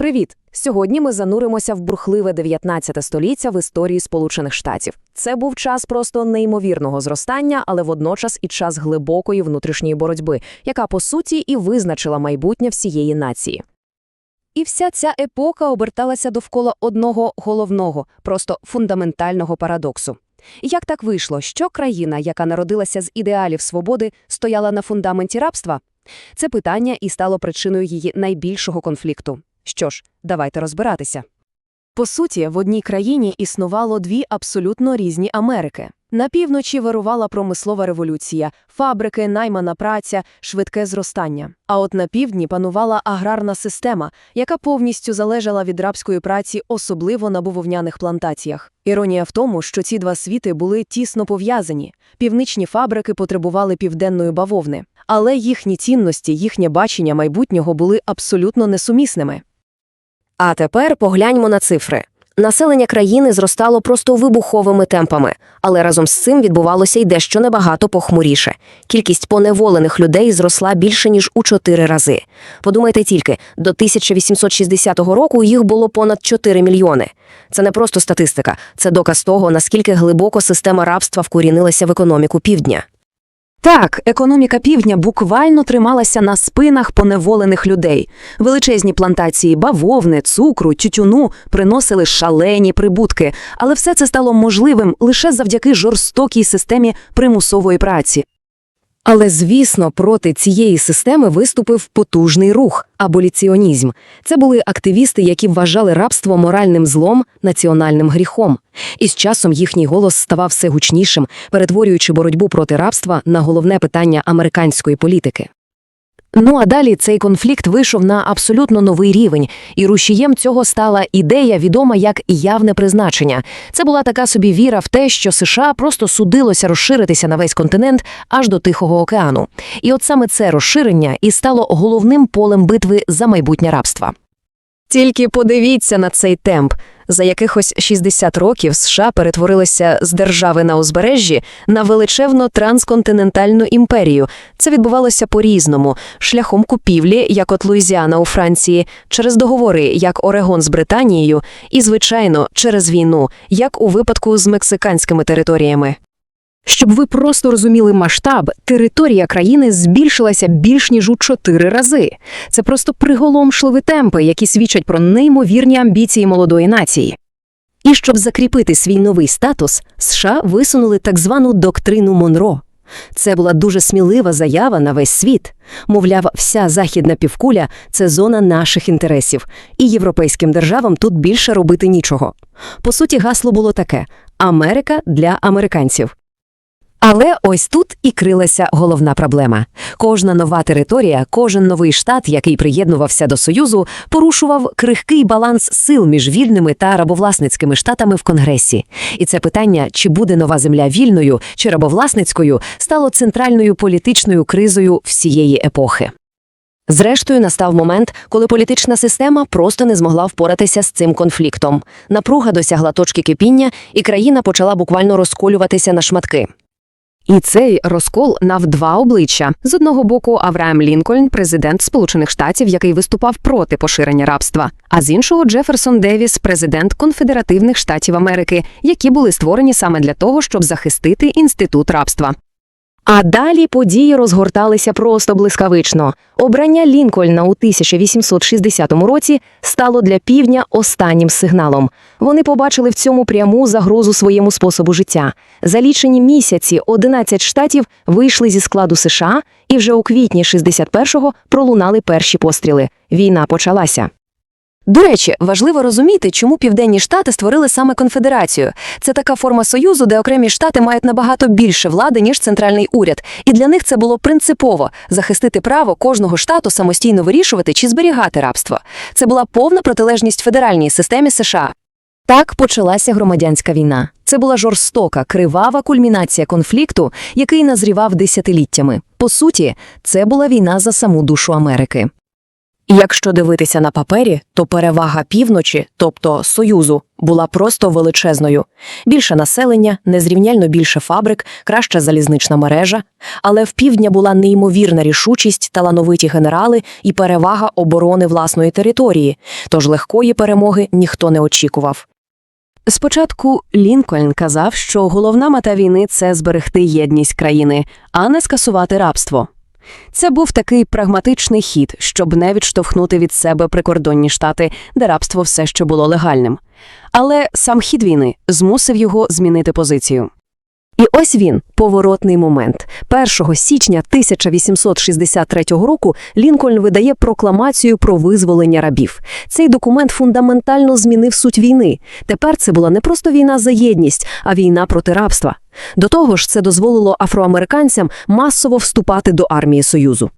Привіт! Сьогодні ми зануримося в бурхливе 19 століття в історії Сполучених Штатів. Це був час просто неймовірного зростання, але водночас і час глибокої внутрішньої боротьби, яка по суті і визначила майбутнє всієї нації. І вся ця епоха оберталася довкола одного головного, просто фундаментального парадоксу. Як так вийшло, що країна, яка народилася з ідеалів свободи, стояла на фундаменті рабства? Це питання і стало причиною її найбільшого конфлікту. Що ж, давайте розбиратися. По суті, в одній країні існувало дві абсолютно різні Америки. На півночі вирувала промислова революція, фабрики, наймана праця, швидке зростання. А от на півдні панувала аграрна система, яка повністю залежала від рабської праці, особливо на бувовняних плантаціях. Іронія в тому, що ці два світи були тісно пов'язані. Північні фабрики потребували південної бавовни, але їхні цінності, їхнє бачення майбутнього були абсолютно несумісними. А тепер погляньмо на цифри. Населення країни зростало просто вибуховими темпами, але разом з цим відбувалося й дещо небагато похмуріше. Кількість поневолених людей зросла більше ніж у чотири рази. Подумайте тільки, до 1860 року їх було понад 4 мільйони. Це не просто статистика, це доказ того, наскільки глибоко система рабства вкорінилася в економіку півдня. Так, економіка півдня буквально трималася на спинах поневолених людей. Величезні плантації бавовни, цукру, тютюну приносили шалені прибутки, але все це стало можливим лише завдяки жорстокій системі примусової праці. Але, звісно, проти цієї системи виступив потужний рух аболіціонізм. Це були активісти, які вважали рабство моральним злом, національним гріхом. І з часом їхній голос ставав все гучнішим, перетворюючи боротьбу проти рабства на головне питання американської політики. Ну а далі цей конфлікт вийшов на абсолютно новий рівень, і рушієм цього стала ідея, відома як явне призначення. Це була така собі віра в те, що США просто судилося розширитися на весь континент аж до Тихого океану. І от саме це розширення і стало головним полем битви за майбутнє рабства. Тільки подивіться на цей темп. За якихось 60 років США перетворилися з держави на узбережжі на величезну трансконтинентальну імперію. Це відбувалося по-різному, шляхом купівлі, як от Луїзіана у Франції, через договори, як Орегон з Британією, і, звичайно, через війну, як у випадку з мексиканськими територіями. Щоб ви просто розуміли масштаб, територія країни збільшилася більш ніж у чотири рази. Це просто приголомшливі темпи, які свідчать про неймовірні амбіції молодої нації. І щоб закріпити свій новий статус, США висунули так звану доктрину Монро. Це була дуже смілива заява на весь світ. Мовляв, вся західна півкуля це зона наших інтересів, і європейським державам тут більше робити нічого. По суті, гасло було таке: Америка для американців. Але ось тут і крилася головна проблема. Кожна нова територія, кожен новий штат, який приєднувався до Союзу, порушував крихкий баланс сил між вільними та рабовласницькими штатами в Конгресі. І це питання, чи буде нова земля вільною чи рабовласницькою, стало центральною політичною кризою всієї епохи. Зрештою, настав момент, коли політична система просто не змогла впоратися з цим конфліктом. Напруга досягла точки кипіння, і країна почала буквально розколюватися на шматки. І цей розкол нав два обличчя: з одного боку, Авраам Лінкольн, президент Сполучених Штатів, який виступав проти поширення рабства, а з іншого Джеферсон Девіс, президент Конфедеративних Штатів Америки, які були створені саме для того, щоб захистити інститут рабства. А далі події розгорталися просто блискавично. Обрання Лінкольна у 1860 році стало для півдня останнім сигналом. Вони побачили в цьому пряму загрозу своєму способу життя. За лічені місяці 11 штатів вийшли зі складу США, і вже у квітні 61-го пролунали перші постріли. Війна почалася. До речі, важливо розуміти, чому південні штати створили саме конфедерацію. Це така форма союзу, де окремі штати мають набагато більше влади, ніж центральний уряд. І для них це було принципово захистити право кожного штату самостійно вирішувати чи зберігати рабство. Це була повна протилежність федеральній системі США. Так почалася громадянська війна. Це була жорстока, кривава кульмінація конфлікту, який назрівав десятиліттями. По суті, це була війна за саму душу Америки. І якщо дивитися на папері, то перевага півночі, тобто Союзу, була просто величезною. Більше населення, незрівняльно більше фабрик, краща залізнична мережа. Але в півдня була неймовірна рішучість, талановиті генерали і перевага оборони власної території. Тож легкої перемоги ніхто не очікував. Спочатку Лінкольн казав, що головна мета війни це зберегти єдність країни, а не скасувати рабство. Це був такий прагматичний хід, щоб не відштовхнути від себе прикордонні штати, де рабство все ще було легальним. Але сам хід війни змусив його змінити позицію. І ось він, поворотний момент. 1 січня 1863 року Лінкольн видає прокламацію про визволення рабів. Цей документ фундаментально змінив суть війни. Тепер це була не просто війна за єдність, а війна проти рабства. До того ж, це дозволило афроамериканцям масово вступати до армії Союзу.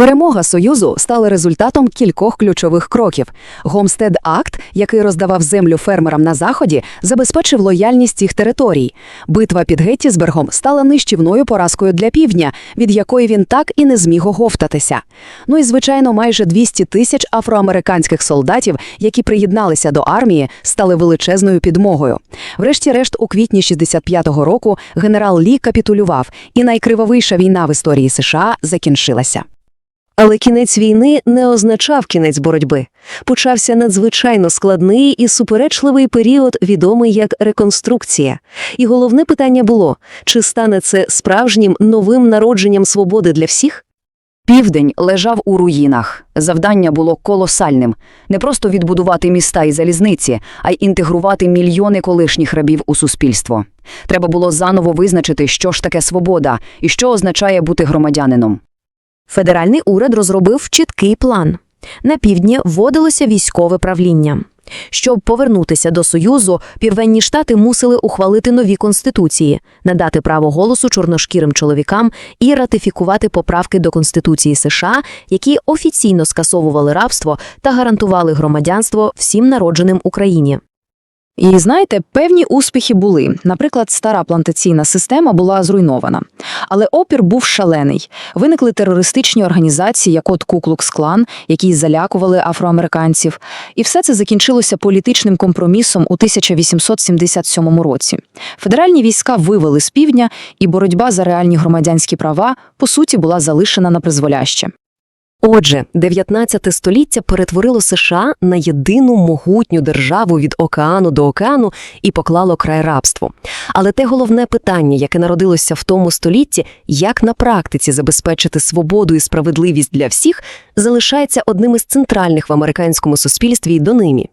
Перемога Союзу стала результатом кількох ключових кроків. Гомстед Акт, який роздавав землю фермерам на заході, забезпечив лояльність їх територій. Битва під Геттісбергом стала нищівною поразкою для півдня, від якої він так і не зміг оговтатися. Ну і звичайно, майже 200 тисяч афроамериканських солдатів, які приєдналися до армії, стали величезною підмогою. Врешті-решт, у квітні 65-го року генерал Лі капітулював, і найкривовіша війна в історії США закінчилася. Але кінець війни не означав кінець боротьби. Почався надзвичайно складний і суперечливий період, відомий як реконструкція. І головне питання було, чи стане це справжнім новим народженням свободи для всіх? Південь лежав у руїнах. Завдання було колосальним – не просто відбудувати міста і залізниці, а й інтегрувати мільйони колишніх рабів у суспільство. Треба було заново визначити, що ж таке свобода і що означає бути громадянином. Федеральний уряд розробив чіткий план. На півдні вводилося військове правління. Щоб повернутися до Союзу, південні штати мусили ухвалити нові конституції, надати право голосу чорношкірим чоловікам і ратифікувати поправки до Конституції США, які офіційно скасовували рабство та гарантували громадянство всім народженим Україні. І знаєте, певні успіхи були. Наприклад, стара плантаційна система була зруйнована. Але опір був шалений. Виникли терористичні організації, як от Куклукс-клан, які залякували афроамериканців. І все це закінчилося політичним компромісом у 1877 році. Федеральні війська вивели з півдня, і боротьба за реальні громадянські права, по суті, була залишена на призволяще. Отже, 19 століття перетворило США на єдину могутню державу від океану до океану і поклало край рабству. Але те головне питання, яке народилося в тому столітті, як на практиці забезпечити свободу і справедливість для всіх, залишається одним із центральних в американському суспільстві і донині.